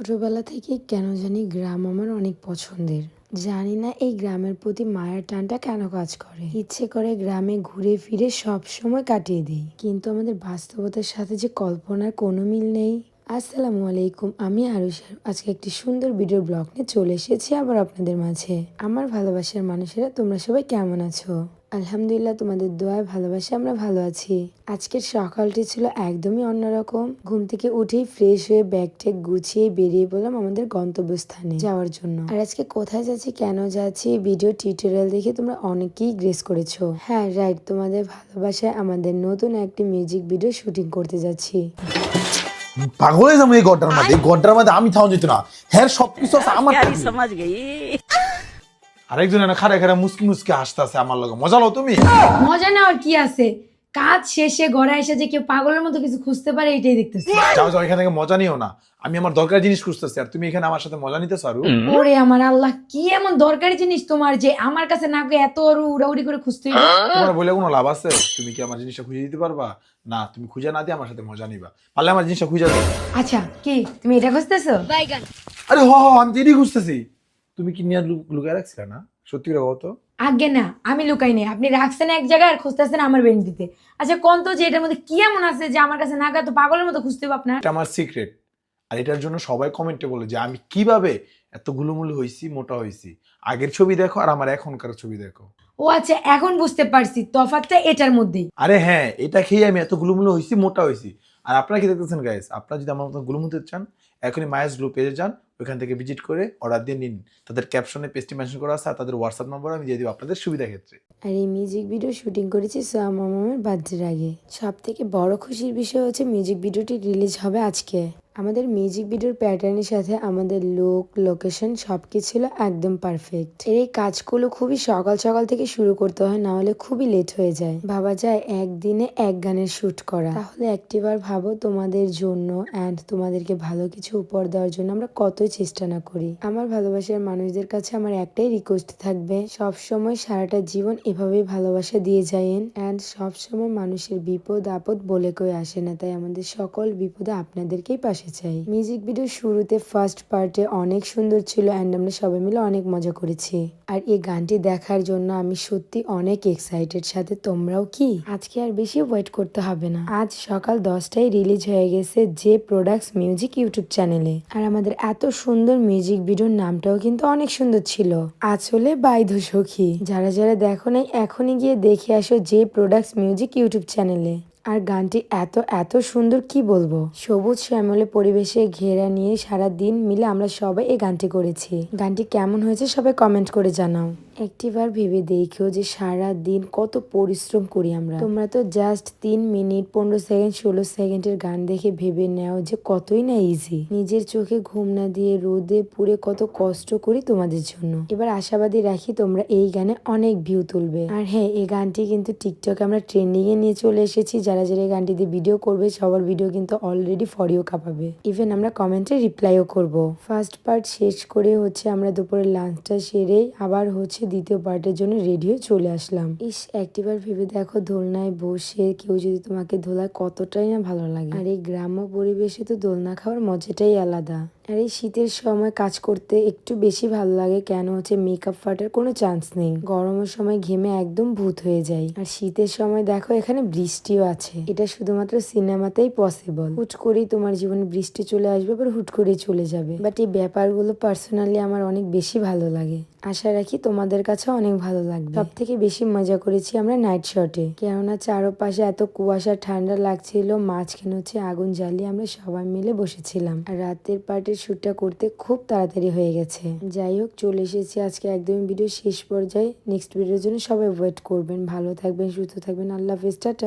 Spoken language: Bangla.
ছোটবেলা থেকে কেন জানি গ্রাম আমার অনেক পছন্দের। জানি না এই গ্রামের প্রতি মায়ের টানটা কেন কাজ করে। ইচ্ছে করে গ্রামে ঘুরে ফিরে সব সময় কাটিয়ে দিই। কিন্তু আমাদের বাস্তবতার সাথে যে কল্পনার কোনো মিল নেই। আসসালামু আলাইকুম, আমি আরুষার আজকে একটি সুন্দর ভিডিও ব্লগ নিয়ে চলে এসেছি আবার আপনাদের মাঝে। আমার ভালোবাসার মানুষেরা, তোমরা সবাই কেমন আছো? আলহামদুলিল্লাহ তোমাদের দোয়ায় ভালোবাসে আমরা ভালো আছি। আজকের সকালটি ছিল একদমই অন্যরকম। ঘুম থেকে উঠেই ফ্রেশ হয়ে ব্যাগ ট্যাগ গুছিয়ে বেরিয়ে পড়লাম আমাদের গন্তব্যস্থানে যাওয়ার জন্য। আর আজকে কোথায় যাচ্ছি কেন যাচ্ছি ভিডিও টিউটোরিয়াল দেখে তোমরা অনেকেই গ্রেস করেছ। হ্যাঁ রাইট তোমাদের ভালোবাসায় আমাদের নতুন একটি মিউজিক ভিডিও শুটিং করতে যাচ্ছি। পাগল হয়ে যাব এই গড্ডার মধ্যে। গড্ডার মধ্যে আমি থাও যেত না। হ্যাঁ সবকিছু আমার সমাজ গেই। আরেকজন খারে খারে মুসকি মুসকি হাসতেছে আমার লগে। মজা তুমি? মজা নেওয়ার কি আছে? কাজ শেষে ঘরে এসে যে কেউ পাগলের মতো কিছু খুঁজতে পারে এটাই দেখতেছি। যাও যাও এখান থেকে মজা নিও না। আমি আমার দরকারি জিনিস খুঁজতেছি আর তুমি এখানে আমার সাথে মজা ওরে আমার আল্লাহ কি এমন দরকারি জিনিস তোমার যে আমার কাছে না এত ওর উড়াউড়ি করে খুঁজতে তোমার বলে কোনো লাভ আছে? তুমি কি আমার জিনিসটা খুঁজে দিতে পারবা? না তুমি খুঁজে না দিয়ে আমার সাথে মজা নিবা। পারলে আমার জিনিসটা খুঁজে দাও। আচ্ছা কি তুমি এটা খুঁজতেছো? আরে হ আমি খুঁজতেছি। তুমি কি নিয়ে লুকায় রাখছিলে না? সত্যি করে বলো তো। আগে না আমি লুকাই নেই। আপনি রাখছেন এক জায়গায় আর খুঁজতেছেন আমার বেন্ডিতে আচ্ছা কোন তো যে এটার মধ্যে কি এমন আছে যে আমার কাছে না গিয়ে তো পাগলের মতো খুঁজতে হবে আপনার? এটা আমার সিক্রেট আর এটার জন্য সবাই কমেন্টে বলে যে আমি কীভাবে এত গুলুমুলু হয়েছি মোটা হয়েছি আগের ছবি দেখো আর আমার এখনকার ছবি দেখো। ও আচ্ছা এখন বুঝতে পারছি। তফাৎটা এটার মধ্যেই। আরে হ্যাঁ এটা খেয়ে আমি এত গুলুমুলু হয়েছি মোটা হয়েছি আর আপনারা কি দেখতেছেন গাইস আপনারা যদি আমার মতো গুলুমুতে চান এখনই মায়াস গ্রুপ পেজে যান, ওইখান থেকে ভিজিট করে অর্ডার দিয়ে নিন। তাদের ক্যাপশনে পেজটি মেনশন করা আছে, আর তাদের হোয়াটসঅ্যাপ নম্বর আমি দিয়ে দিব আপনাদের সুবিধা ক্ষেত্রে। আর এই মিউজিক ভিডিও শুটিং করেছি সোয়া মামামের বার্থডের আগে। সব থেকে বড় খুশির বিষয় হচ্ছে মিউজিক ভিডিওটি রিলিজ হবে আজকে। আমাদের মিউজিক ভিডিওর প্যাটার্নের সাথে আমাদের লুক লোকেশন সব কিছু ছিল একদম পারফেক্ট এর এই কাজগুলো খুবই সকাল সকাল থেকে শুরু করতে হয়, না হলে খুবই লেট হয়ে যায়। ভাবা যায় একদিনে এক গানের শুট করা। তাহলে একটিবার ভাবো তোমাদের জন্য অ্যান্ড তোমাদেরকে ভালো কিছু উপহার দেওয়ার জন্য আমরা কতই চেষ্টা না করি। আমার ভালোবাসার মানুষদের কাছে আমার একটাই রিকোয়েস্ট থাকবে সব সময় সারাটা জীবন এভাবেই ভালোবাসা দিয়ে যায়েন অ্যান্ড সবসময় মানুষের বিপদ আপদ বলে কই আসে না, তাই আমাদের সকল বিপদে আপনাদেরকেই পাশে চাই। মিউজিক ভিডিও শুরুতে ফার্স্ট পার্টে অনেক সুন্দর ছিল অ্যান্ড আমরা সবাই মিলে অনেক মজা করেছি। আর এই গানটি দেখার জন্য আমি সত্যি অনেক এক্সাইটেড সাথে তোমরাও কি? আজকে আর বেশি ওয়েট করতে হবে না। আজ সকাল দশটায় রিলিজ হয়ে গেছে যে প্রোডাক্টস মিউজিক ইউটিউব চ্যানেলে আর আমাদের এত সুন্দর মিউজিক ভিডিওর নামটাও কিন্তু অনেক সুন্দর ছিল। আসলে বাইধ সখী। যারা যারা দেখো নাই, এখনই গিয়ে দেখে আসো যে প্রোডাক্টস মিউজিক ইউটিউব চ্যানেলে আর গানটি এত এত সুন্দর, কি বলব? সবুজ শ্যামলে পরিবেশে ঘেরা নিয়ে সারা দিন মিলে আমরা সবাই এই গানটি করেছি। গানটি কেমন হয়েছে সবাই কমেন্ট করে জানাও। একটিবার ভেবে দেখো যে সারা দিন কত পরিশ্রম করি আমরা। তোমরা তো জাস্ট তিন মিনিট, পনেরো সেকেন্ড, ষোলো সেকেন্ডের গান দেখে ভেবে নাও যে কতই না ইজি নিজের চোখে ঘুম না দিয়ে রোদে পুড়ে কত কষ্ট করি তোমাদের জন্য। এবার আশাবাদী রাখি তোমরা এই গানে অনেক ভিউ তুলবে। আর হ্যাঁ এই গানটি কিন্তু টিকটকে আমরা ট্রেন্ডিং এ নিয়ে চলে এসেছি। যারা যারা এই গানটি দিয়ে ভিডিও করবে, সবার ভিডিও কিন্তু অলরেডি ফরিও কাঁপাবে। ইভেন আমরা কমেন্টে রিপ্লাইও করব। ফার্স্ট পার্ট শেষ করে হচ্ছে আমরা দুপুরে লাঞ্চটা সেরে আবার হচ্ছে দ্বিতীয় পার্টের জন্য রেডি হয়ে চলে আসলাম। ইস একটিবার ভেবে দেখো দোলনায় বসে কেউ যদি তোমাকে দোলায় কতটাই না ভালো লাগে। আর এই গ্রাম্য পরিবেশে তো দোলনা খাওয়ার মজাটাই আলাদা। আর এই শীতের সময় কাজ করতে একটু বেশি ভালো লাগে কেন হচ্ছে মেকআপ ফাটার কোনো চান্স নেই। গরমের সময় ঘেমে একদম ভূত হয়ে যায় আর শীতের সময় দেখো এখানে বৃষ্টিও আছে। এটা শুধুমাত্র সিনেমাতেই পসিবল হুট করেই তোমার জীবনে বৃষ্টি চলে আসবে, আবার হুট করেই চলে যাবে। বাট এই ব্যাপারগুলো পার্সোনালি আমার অনেক বেশি ভালো লাগে। আশা রাখি তোমাদের কাছে অনেক ভালো লাগবে। সব থেকে বেশি মজা করেছি আমরা নাইট শটে কেননা চারপাশে এত কুয়াশা, ঠান্ডা লাগছিল, মাঝখানে হচ্ছে আগুন জ্বালিয়ে আমরা সবাই মিলে বসেছিলাম। আর রাতের পার্টের শ্যুটটা করতে খুব তাড়াতাড়ি হয়ে গেছে। যাই হোক, চলে এসেছি আজকে একদমই ভিডিও শেষ পর্যায়ে। নেক্সট ভিডিওর জন্য সবাই ওয়েট করবেন। ভালো থাকবেন, সুস্থ থাকবেন। আল্লাহ হাফেজ, টাটা।